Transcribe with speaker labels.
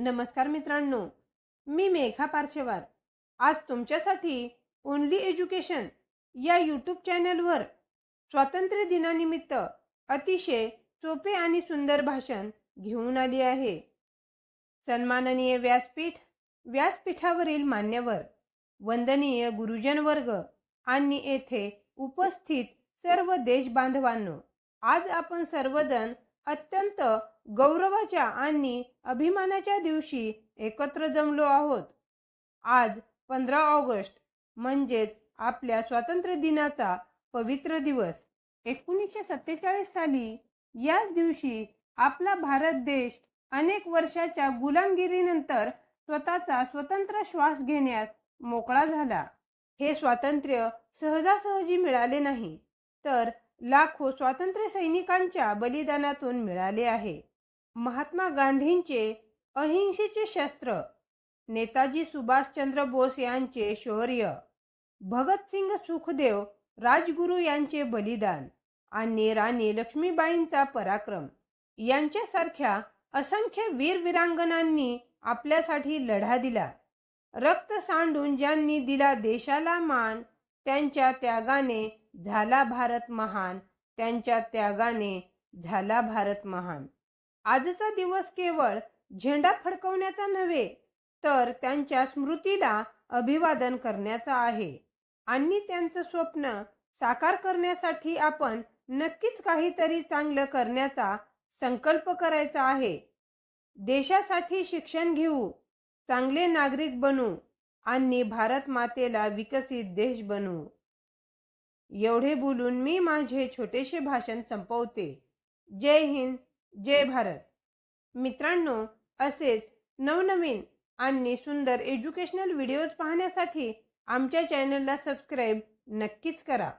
Speaker 1: नमस्कार मित्रांनो मी मेघा पार्शेवार. आज तुमच्यासाठी ओनली एज्युकेशन या यूट्यूब चॅनलवर स्वातंत्र्य दिनानिमित्त अतिशय सोपे आणि सुंदर भाषण घेऊन आली आहे. सन्माननीय व्यासपीठ व्यासपीठावरील मान्यवर वंदनीय गुरुजन वर्ग आणि येथे उपस्थित सर्व देश बांधवांनो आज आपण सर्वजण अत्यंत गौरवाच्या आणि अभिमानाच्या दिवशी एकत्र जमलो आहोत. आज पंधरा ऑगस्ट म्हणजेच आपल्या स्वातंत्र्य दिनाचा पवित्र दिवस. एकोणीसशे सत्तेचाळीस साली याच दिवशी आपला भारत देश अनेक वर्षाच्या गुलामगिरीनंतर स्वतःचा स्वतंत्र श्वास घेण्यास मोकळा झाला. हे स्वातंत्र्य सहजासहजी मिळाले नाही. तर लाखो स्वातंत्र्य सैनिकांच्या बलिदानातून मिळाले आहे. महात्मा गांधींचे अहिंसेचे शस्त्र नेताजी सुभाषचंद्र बोस यांचे शौर्य भगतसिंग सुखदेव राजगुरू यांचे बलिदान आणि राणी लक्ष्मीबाईंचा पराक्रम यांच्यासारख्या असंख्य वीरविरांगणांनी आपल्यासाठी लढा दिला. रक्त सांडून ज्यांनी दिला देशाला मान त्यांच्या त्यागाने झाला भारत महान त्यांच्या त्यागाने झाला भारत महान. आजचा दिवस केवळ झेंडा फडकवण्याचा नव्हे तर त्यांच्या स्मृतीला अभिवादन करण्याचा आहे. आणि त्यांचं स्वप्न साकार करण्यासाठी आपण नक्कीच काहीतरी चांगलं करण्याचा संकल्प करायचा आहे. देशासाठी शिक्षण घेऊ चांगले नागरिक बनू आणि भारत मातेला विकसित देश बनवू एवढे बोलून मी माझे छोटेसे भाषण संपवते. जय हिंद जय भारत. मित्रांनो असेच नवनवीन आणि सुंदर एज्युकेशनल व्हिडिओज पाहण्यासाठी आमच्या चॅनलला सबस्क्राईब नक्कीच करा.